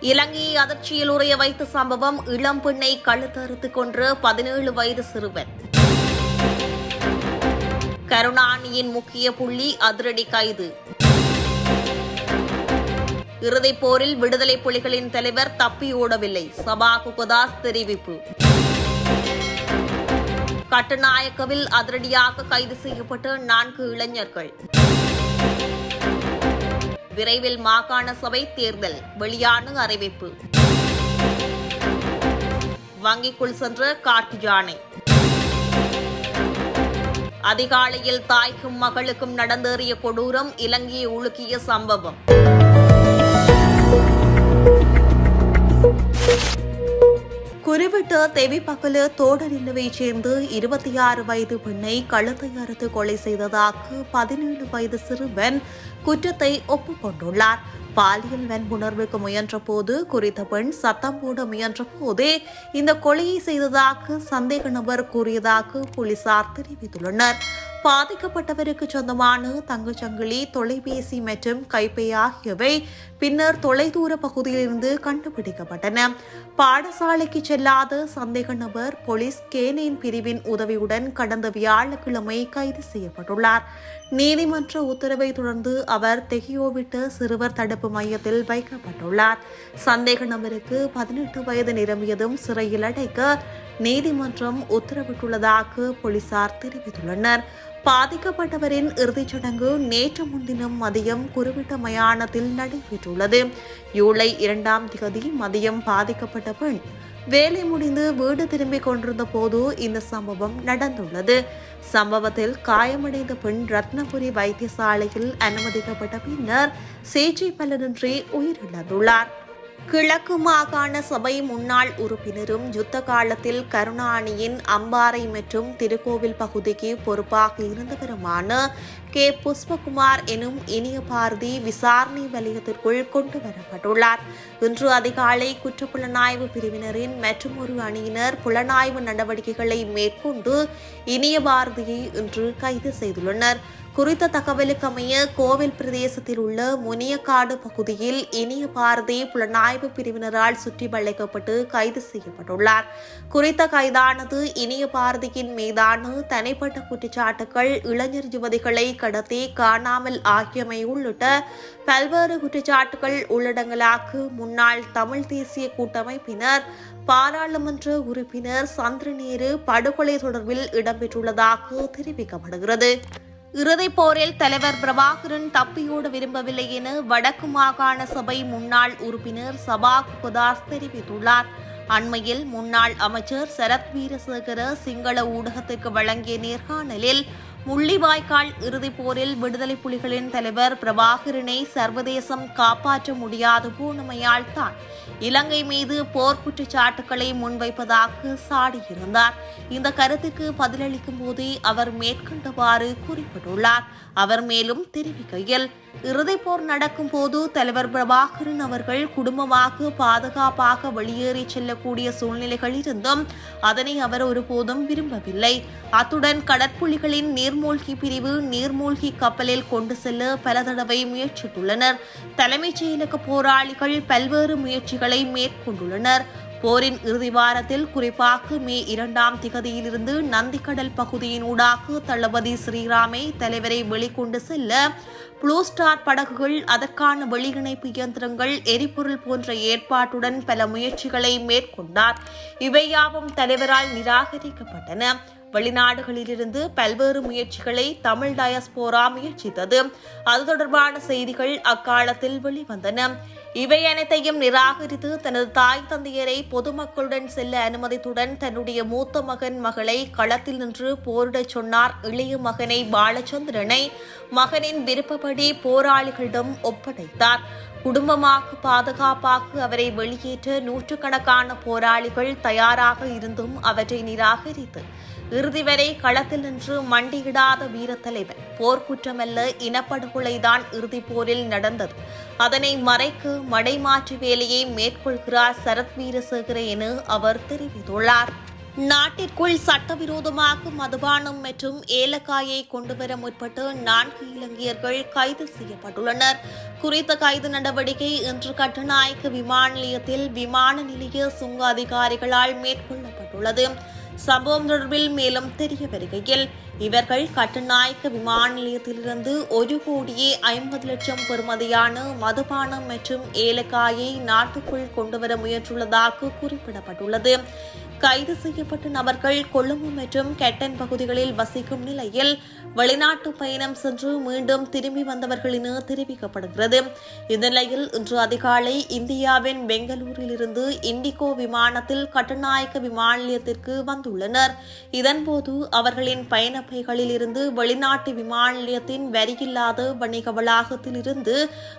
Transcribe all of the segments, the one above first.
இலங்கையை அதிர்ச்சியில் உரைய வைத்த சம்பவம் இளம் பெண்ணை கழுத்தறுத்து கொன்ற பதினேழு வயது சிறுவன். கருணாநிதியின் முக்கிய புள்ளி அதிரடி கைது. இறுதிப் போரில் விடுதலை புலிகளின் தலைவர் தப்பி ஓடவில்லை. சபா குகதாஸ் தெரிவிப்பு. கட்டுநாயக்கவில் அதிரடியாக கைது செய்யப்பட்ட நான்கு இளைஞர்கள். விரைவில் மாகாண சபை தேர்தல். வெளியான அறிவிப்பு. வங்கிக்குள் சென்ற காட்டு யானை. அதிகாலையில் தாய்க்கும் மகளுக்கும் நடந்தேறிய கொடூரம் இலங்கையை உலுக்கிய சம்பவம். குறிவிட்ட தெவிப்பகல தோடரில்லுவைச் சேர்ந்து இருபத்தி ஆறு வயது பெண்ணை கழுத்தை அறுத்து கொலை செய்ததாக பதினேழு வயது சிறுவன் குற்றத்தை ஒப்புக்கொண்டுள்ளார் பாலியல் வன்புணர்வுக்கு முயன்ற போது குறித்த பெண் சத்தம் போட முயன்ற போதே இந்த கொலையை செய்ததாக சந்தேக நபர் கூறியதாக போலீசார் தெரிவித்துள்ளனர். பாதிக்கப்பட்டவருக்கு சொந்தமான தங்கச்சங்கிலி தொலைபேசி மற்றும் கைப்பை ஆகியவை பின்னர் தொலைதூர பகுதியிலிருந்து கண்டுபிடிக்கப்பட்டன. பாடசாலைக்கு செல்லாத சந்தேக நபர் போலீஸ் கேனேன் பிரிவின் உதவியுடன் கடந்த வியாழக்கிழமை கைது செய்யப்பட்டுள்ளார். நீதிமன்ற உத்தரவை தொடர்ந்து அவர் தெகியோவிட்ட சிறுவர் தடுப்பு மையத்தில் வைக்கப்பட்டுள்ளார். சந்தேக நபருக்கு பதினெட்டு வயது நிரம்பியதும் சிறையில் அடைக்க நீதிமன்றம் உத்தரவிட்டுள்ளதாக போலீசார் தெரிவித்துள்ளனர். பாதிக்கப்பட்டவரின் இறுதிச் சடங்கு நேற்று முன்தினம் மதியம் குறிப்பிட்ட மயானத்தில் நடைபெற்றுள்ளது. ஜூலை இரண்டாம் திகதி மதியம் பாதிக்கப்பட்ட பெண் வேலை முடிந்து வீடு திரும்பிக் கொண்டிருந்த போது இந்த சம்பவம் நடந்துள்ளது. சம்பவத்தில் காயமடைந்த பெண் ரத்னபுரி வைத்தியசாலையில் அனுமதிக்கப்பட்ட பின்னர் சிகிச்சை பலனின்றி உயிரிழந்துள்ளார். கிழக்கு மாகாண சபை முன்னாள் உறுப்பினரும் யுத்த காலத்தில் கருணாநியின் அம்பாறை மற்றும் திருக்கோவில் பகுதிக்கு பொறுப்பாக இருந்தவருமான கே. புஷ்பகுமார் எனும் இனிய பாரதி விசாரணை வலயத்திற்குள் கொண்டு வரப்பட்டுள்ளார் இன்று அதிகாலை குற்றப்புலனாய்வு பிரிவினரின் மற்றொரு அணியினர் புலனாய்வு நடவடிக்கைகளை மேற்கொண்டு இனிய பாரதியை இன்று கைது செய்துள்ளனர். குறித்த தகவலுக்கமைய கோவில் பிரதேசத்தில் உள்ள முனியக்காடு பகுதியில் இனிய பாரதி புலனாய்வு பிரிவினரால் சுற்றி வளைக்கப்பட்டு கைது செய்யப்பட்டுள்ளார். குறித்த கைதானது இனிய பாரதியின் மீதான தனிப்பட்ட குற்றச்சாட்டுகள் இளைஞர் யுவதிகளை கடத்தி காணாமல் ஆகியமை உள்ளிட்ட பல்வேறு குற்றச்சாட்டுகள் உள்ளடங்கலாக முன்னாள் தமிழ் தேசிய கூட்டமைப்பினர் பாராளுமன்ற உறுப்பினர் சந்திரநேரு படுகொலை தொடர்பில் இடம்பெற்றுள்ளதாக தெரிவிக்கப்படுகிறது. இறுதிப் போரில் தலைவர் பிரபாகரன் தப்பியோட விரும்பவில்லை என வடக்கு மாகாண சபை முன்னாள் உறுப்பினர் சபா குதாஸ் தெரிவித்துள்ளார். அண்மையில் முன்னாள் அமைச்சர் சரத் வீரசேகர சிங்கள ஊடகத்துக்கு வழங்கிய நேர்காணலில் முள்ளிவாய்க்கால் இறுதிப் போரில் விடுதலை புலிகளின் தலைவர் பிரபாகரனை சர்வதேசம் காப்பாற்ற முடியாத பூணுமையால் தான். இலங்கை மீது போர்க்குற்றச்சாட்டுகளை முன்வைப்பதாக சாடியிருந்தார் இந்த கருத்துக்கு பதிலளிக்கும் போதே அவர் மேற்கொண்டவாறு குறிப்பிட்டுள்ளார். அவர் மேலும் தெரிவிக்கையில் இறுதிப் போர் நடக்கும் போது தலைவர் பிரபாகரன் அவர்கள் குடும்பமாக பாதுகாப்பாக வெளியேறி செல்லக்கூடிய சூழ்நிலைகள் இருந்தும் அதனை அவர் ஒருபோதும் விரும்பவில்லை. அத்துடன் கடற்புலிகளின் நீர்மூழ்கி பிரிவு நீர்மூழ்கி கப்பலில் கொண்டு செல்ல பல தடவை முயற்சித்துள்ளனர். தலைமைச் செயலக போராளிகள் பல்வேறு முயற்சிகளை மேற்கொண்டுள்ளனர். போரின் இறுதி வாரத்தில் குறிப்பாக மே இரண்டாம் திகதியிலிருந்து நந்திக்கடல் பகுதியினூடாக தளபதி ஸ்ரீராமை தலைவரை வெளிக்கொண்டு செல்ல ப்ளூ ஸ்டார் படகுகள் அதற்கான வெளியிணைப்பு இயந்திரங்கள் எரிபொருள் போன்ற ஏற்பாட்டுடன் பல முயற்சிகளை மேற்கொண்டார். இவையாவும் தலைவரால் நிராகரிக்கப்பட்டன. வெளிநாடுகளிலிருந்து பல்வேறு முயற்சிகளை தமிழ் டயஸ்போரா முயற்சித்தது. அது தொடர்பான செய்திகள் அக்காலத்தில் வெளிவந்தன. இவை அனைத்தையும் நிராகரித்து தனது தாய் தந்தையரை பொதுமக்களுடன் செல்ல அனுமதித்துடன் தன்னுடைய மூத்த மகன் மகளை களத்தில் நின்று போரிடச் சொன்னார். இளைய மகனை பாலச்சந்திரனை மகனின் விருப்பப்படி போராளிகளிடம் ஒப்படைத்தார். குடும்பமாக பாதுகாப்பாக அவரை வெளியேற்ற நூற்றுக்கணக்கான போராளிகள் தயாராக இருந்தும் அவற்றை நிராகரித்து இறுதி வரை களத்தில் நின்று மண்டியிடாத வீரத்தலைவர் போர்க்குற்றமல்ல இனப்படுகொலைதான் இறுதிப் போரில் நடந்தது. அதனை மறைக்க மடைமாற்று வேலையை மேற்கொள்கிறார் சரத் வீரசேகர என அவர் தெரிவித்துள்ளார். நாட்டிற்குள் சட்டவிரோதமாக மதுபானம் மற்றும் ஏலக்காயை கொண்டுவர முற்பட்டு நான்கு இலங்கையர்கள் கைது செய்யப்பட்டுள்ளனர். குறித்த கைது நடவடிக்கை இன்று கட்டுநாயக்க விமான நிலையத்தில் விமான நிலைய சுங்க அதிகாரிகளால் மேற்கொள்ளப்பட்டுள்ளது. சம்பவம் தொடர்பில் மேலும் தெரிய வருகையில் இவர்கள் கட்டுநாயக்க விமான நிலையத்திலிருந்து ஒரு கோடியே ஐம்பது லட்சம் பெறுமதியான மதுபானம் மற்றும் ஏலக்காயை நாட்டுக்குள் கொண்டுவர முயன்றுள்ளதாக குறிப்பிடப்பட்டுள்ளது. கைது செய்யப்பட்ட நபர்கள் கொழும்பு மற்றும் கெட்டன் பகுதிகளில் வசிக்கும் நிலையில் வெளிநாட்டு பயணம் சென்று மீண்டும் திரும்பி வந்தவர்கள் தெரிவிக்கப்படுகிறது. இந்த நிலையில் இன்று அதிகாலை இந்தியாவின் பெங்களூரிலிருந்து இண்டிகோ விமானத்தில் கட்டுநாயக்க விமான நிலையத்திற்கு வந்துள்ளனர். இதன்போது அவர்களின் பயணப்பைகளில் இருந்து வெளிநாட்டு விமான நிலையத்தின் வரியில்லாத வணிக வளாகத்தில் இருந்து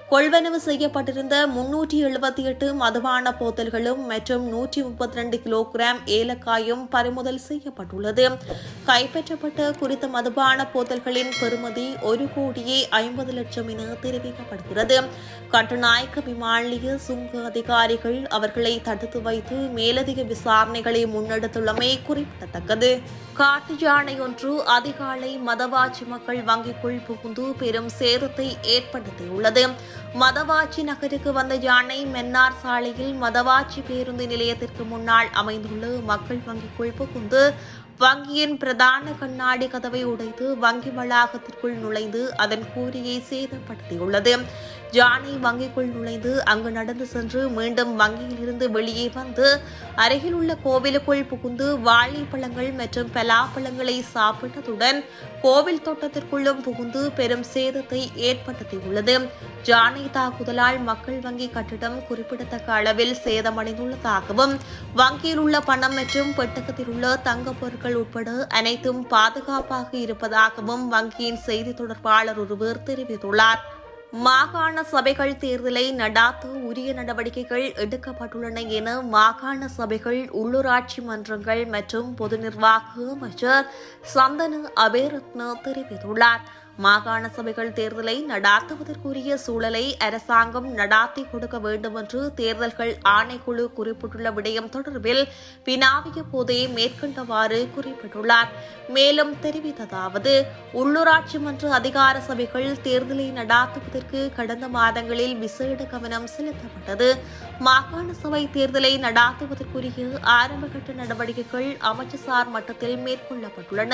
கொள்வனவு செய்யப்பட்டிருந்த முன்னூற்றி எழுபத்தி எட்டு மதுபான போத்தல்களும் மற்றும் நூற்றி முப்பத்தி ரெண்டு கிலோகிராம் ஏலக்காயும் பறிமுதல் செய்யப்பட்டுள்ளது. கைப்பற்றப்பட்ட குறித்த மதுபான போத்தல்களின் பெறுமதி ஒரு கோடியே ஐம்பது லட்சம் என தெரிவிக்கப்படுகிறது. கட்டுநாயக்க விமானிய சுங்க அதிகாரிகள் அவர்களை தடுத்து வைத்து மேலதிக விசாரணைகளை முன்னெடுத்துள்ளமை குறிப்பிடத்தக்கது. காட்டு யானை ஒன்று அதிகாலை மதவாச்சி மக்கள் வங்கிக்குள் புகுந்து பெரும் சேதத்தை ஏற்படுத்தியுள்ளது. மதவாச்சி நகருக்கு வந்த யானை மென்னார் சாலையில் மதவாச்சி பேருந்து நிலையத்திற்கு முன்னால் அமைந்துள்ள மக்கள் வங்கிக்குள் புகுந்து வங்கியின் பிரதான கண்ணாடி கதவை உடைத்து வங்கி வளாகத்திற்குள் நுழைந்து அதன் கூரியை சேதப்படுத்தியுள்ளது. ஜானி வங்கிக்குள் நுழைந்து அங்கு நடந்து சென்று மீண்டும் வங்கியிலிருந்து வெளியே வந்து அருகில் உள்ள கோவிலுக்குள் புகுந்து வாழைப்பழங்கள் மற்றும் பலாப்பழங்களை சாப்பிட்டதுடன் கோவில் தோட்டத்திற்குள்ளும் புகுந்து பெரும் சேதத்தை ஏற்படுத்தியுள்ளது. ஜானி தாக்குதலால் மக்கள் வங்கி கட்டிடம் குறிப்பிடத்தக்க அளவில் சேதமடைந்துள்ளதாகவும் வங்கியில் உள்ள பணம் மற்றும் பெட்டகத்தில் உள்ள தங்கப் பொருட்கள் உட்பட அனைத்தும் பாதுகாப்பாக இருப்பதாகவும் வங்கியின் செய்தி தொடர்பாளர் ஒருவர் தெரிவித்துள்ளார். மாகாண சபைகள் தேர்தலை நடாத்த உரிய நடவடிக்கைகள் எடுக்கப்பட்டுள்ளன என மாகாண சபைகள் உள்ளூராட்சி மன்றங்கள் மற்றும் பொது நிர்வாக அமைச்சர் சந்தன அபேரத்ன தெரிவித்துள்ளார். மாகாண சபைகள் தேர்தலை நடாத்துவதற்குரிய சூழலை அரசாங்கம் நடாத்தி கொடுக்க வேண்டும் என்று தேர்தல்கள் ஆணைக்குழு குறிப்பிட்டுள்ள விடயம் தொடர்பில் வினாவிய போதே மேற்கண்டவாறு குறிப்பிட்டுள்ளார். மேலும் தெரிவித்ததாவது உள்ளூராட்சி மன்ற அதிகார சபைகள் தேர்தலை நடாத்துவதற்கு கடந்த மாதங்களில் விசேட கவனம் செலுத்தப்பட்டது. மாகாண சபை தேர்தலை நடாத்துவதற்குரிய ஆரம்பகட்ட நடவடிக்கைகள் அமைச்சர்சார் மட்டத்தில் மேற்கொள்ளப்பட்டுள்ளன.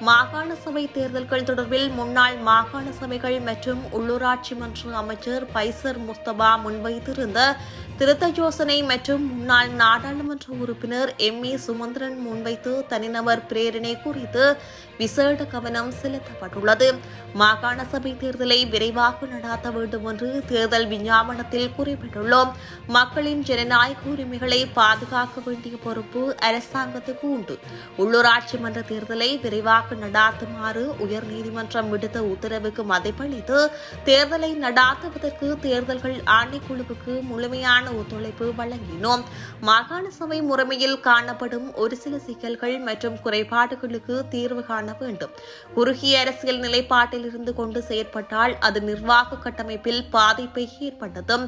மாகாண சபை தேர்தல்கள் தொடர்பில் முன்னாள் மாகாண சபைகள் மற்றும் உள்ளூராட்சி மன்ற அமைச்சர் பைசர் முஸ்தபா முன்வைத்திருந்த திருத்த யோசனை மற்றும் முன்னாள் நாடாளுமன்ற உறுப்பினர் எம். ஏ. சுமந்திரன் முன்வைத்து தனிநபர் பிரேரணை குறித்து விசேட கவனம் செலுத்தப்பட்டுள்ளது. மாகாண சபை தேர்தலை விரைவாக நடாத்த வேண்டும் என்று தேர்தல் விஞ்ஞாபனத்தில் குறிப்பிட்டுள்ளோம். மக்களின் ஜனநாயக உரிமைகளை பாதுகாக்க வேண்டிய பொறுப்பு அரசாங்கத்துக்கு உண்டு. உள்ளூராட்சி மன்ற தேர்தலை விரைவாக நடாத்துமாறு உயர்நீதிமன்றம் விடுத்த உத்தரவுக்கு மதிப்பளித்து தேர்தலை நடாத்துவதற்கு தேர்தல்கள் ஆணைக்குழுவுக்கு முழுமையான ஒத்துழைப்பு வழங்கினோம். மாகாண சபை முறைமையில் காணப்படும் ஒரு சில சிக்கல்கள் மற்றும் குறைபாடுகளுக்கு தீர்வு காண வேண்டும். குறுகிய அரசியல் நிலைப்பாட்டில் இருந்து கொண்டு செயற்பட்டால் அது நிர்வாக கட்டமைப்பில் பாதிப்பை ஏற்பட்டதும்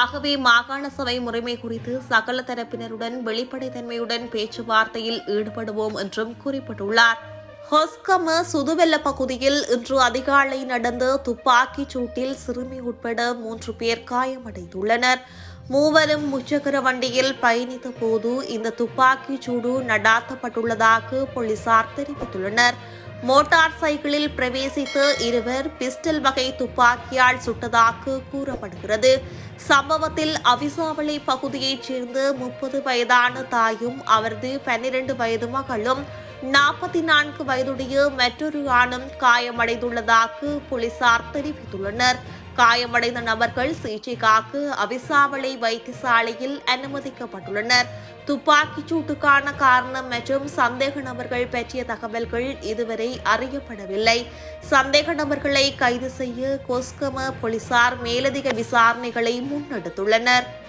ஆகவே மாகாண மாகாண சபை முறைமை குறித்து சகல தரப்பினருடன் வெளிப்படைத்தன்மையுடன் பேச்சுவார்த்தையில் ஈடுபடுவோம் என்றும் குறிப்பிட்டுள்ளார். ஹொஸ்கம சுதுவெல்ல பகுதியில் இன்று அதிகாலை நடந்த துப்பாக்கிச் சூட்டில் சிறுமி உட்பட மூன்று பேர் காயமடைந்துள்ளனர். மூவரும் முச்சக்கர வண்டியில் பயணித்த போது இந்த துப்பாக்கிச் சூடு நடாத்தப்பட்டுள்ளதாக போலீசார் தெரிவித்துள்ளனர். மோட்டார் சைக்கிளில் பிரவேசித்த இருவர் பிஸ்டல் வகை துப்பாக்கியால் சுட்டதாக கூறப்படுகிறது. சம்பவத்தில் அவிசாவளி பகுதியைச் சேர்ந்த முப்பது வயதான தாயும் அவரது பன்னிரண்டு வயது மகளும் நாற்பத்தி நான்கு வயதுடைய மற்றொரு ஆணும் காயமடைந்துள்ளதாக போலீசார் தெரிவித்துள்ளனர். காயமடைந்த நபர்கள் சிகிச்சைக்காக அவிசாவளை வைத்தியசாலையில் அனுமதிக்கப்பட்டுள்ளனர். துப்பாக்கிச் சூட்டுக்கான காரணம் மற்றும் சந்தேக நபர்கள் பற்றிய தகவல்கள் இதுவரை அறியப்படவில்லை. சந்தேக நபர்களை கைது செய்ய கொஸ்கம போலீசார் மேலதிக விசாரணைகளை முன்னெடுத்துள்ளனர்.